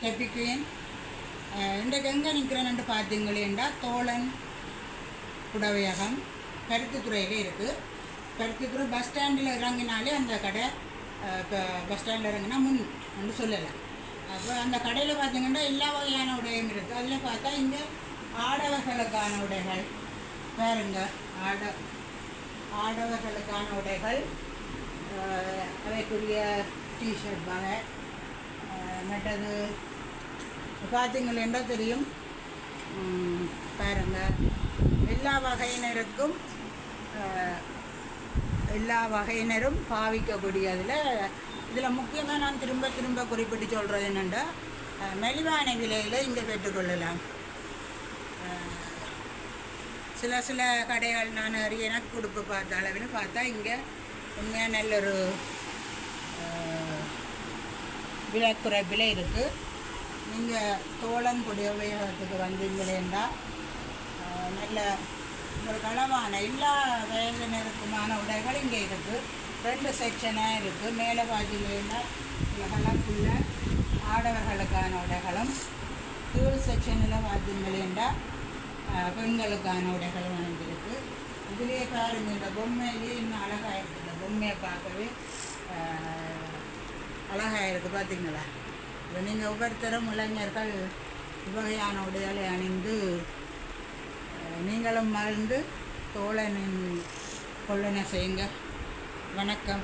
Happy queen இன்றைக்கு எங்கே நிற்கிறேன்னு பார்த்தீங்களேண்டா தோழன் புடவையகம் பருத்தித்துறையில் இருக்குது பருத்தித்துறை பஸ் ஸ்டாண்டில் இறங்கினாலே அந்த கடை இப்போ பஸ் ஸ்டாண்டில் இறங்கினா முன் என்று சொல்லலாம் அப்போ அந்த கடையில் பார்த்தீங்கன்னா எல்லா வகையான உடையும் இருக்குது அதில் பார்த்தா இங்கே ஆடவர்களுக்கான உடைகள் பாருங்க ஆட ஆடவர்களுக்கான உடைகள் அவைக்குரிய டிஷர்ட் வகை மற்றது பார்த்தீங்களா தெரியும். பாருங்கள் எல்லா வகையினருக்கும் எல்லா வகையினரும் பாவிக்கக்கூடியதில் இதில் முக்கியமாக நான் திரும்ப திரும்ப குறிப்பிட்டு சொல்கிறது என்னென்னா மெலிவான மலிவான விலையில் இங்கே பெற்றுக்கொள்ளலாம். சில சில கடைகள் நான் அறிய எனக்கு கொடுப்பு பார்த்த அளவில் பார்த்தா இங்கே உண்மையாக நல்ல ஒரு அஹ், விலை குறைப்பில் இருக்குது நீங்கள் தோழன் உபயோகத்துக்கு வந்தீங்களேண்டா நல்ல ஒரு களவான எல்லா வயதினருக்குமான உடைகள் இங்கே இருக்குது ரெண்டு செக்ஷனாக இருக்குது மேலே பார்த்தீங்கன்னா கலப்புள்ள ஆடவர்களுக்கான உடைகளும் கீழ் செக்ஷனில் பார்த்தீங்களேண்டா பெண்களுக்கான உடைகளும் வந்துருக்கு இதுலேயே பாருங்க இந்த பொம்மையிலேயே இன்னும் அழகாக இருக்குது. இந்த பொம்மையை பார்க்கவே அழகாக இருக்குது. பார்த்தீங்களா நீங்கள் ஒவ்வொருத்தரும் இளைஞர்கள் இவ்வகையான உடைகளை அணிந்து நீங்களும் மறந்து தோழனின் கொள்ளனை செய்யுங்க. வணக்கம்.